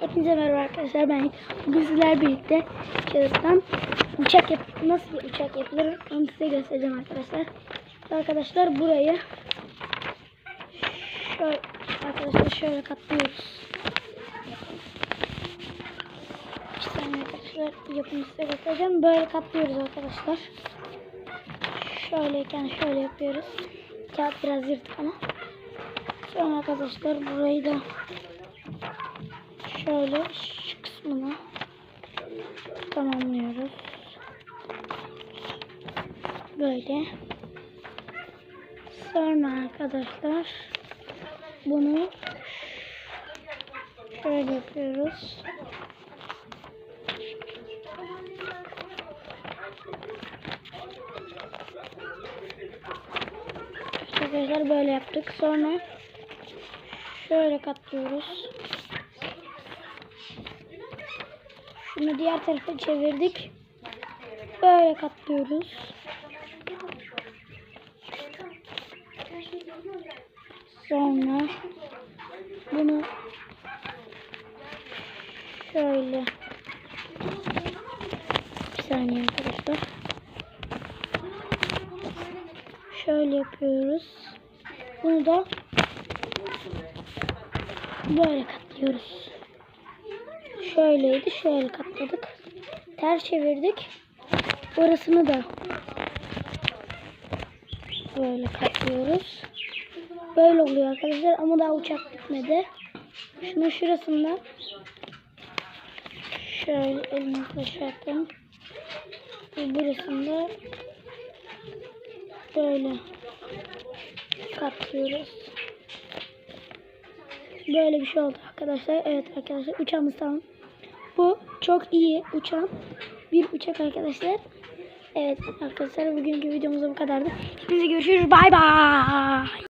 Hepinize merhaba arkadaşlar. Ben bugün sizlerle birlikte kağıttan uçak yap nasıl bir uçak yapılır onu size göstereceğim arkadaşlar. Arkadaşlar burayı şöyle arkadaşlar şöyle katlıyoruz. Saniye arkadaşlar yapımı size göstereceğim. Böyle katlıyoruz arkadaşlar. Şöyleyken şöyle yapıyoruz. Kağıt biraz yırtık ama. Sonra arkadaşlar burayı da şöyle şu kısmını tamamlıyoruz. Böyle. Sonra arkadaşlar bunu şöyle yapıyoruz. Arkadaşlar böyle yaptık. Sonra şöyle katlıyoruz. Şunu diğer tarafa çevirdik. Böyle katlıyoruz. Sonra bunu şöyle bir saniye arkadaşlar. Şöyle yapıyoruz. Bunu da böyle katlıyoruz. Şöyleydi. Şöyle katladık. Ters çevirdik. Orasını da böyle katlıyoruz. Böyle oluyor arkadaşlar ama daha uçak bitmedi. Şunu şurasında şöyle elimizle yapalım. Burasında böyle katlıyoruz. Böyle bir şey oldu arkadaşlar. Evet arkadaşlar uçağımız tamam. Bu çok iyi uçan bir uçak arkadaşlar. Evet arkadaşlar bugünkü videomuz bu kadardı. Hepinize görüşürüz. Bay bay.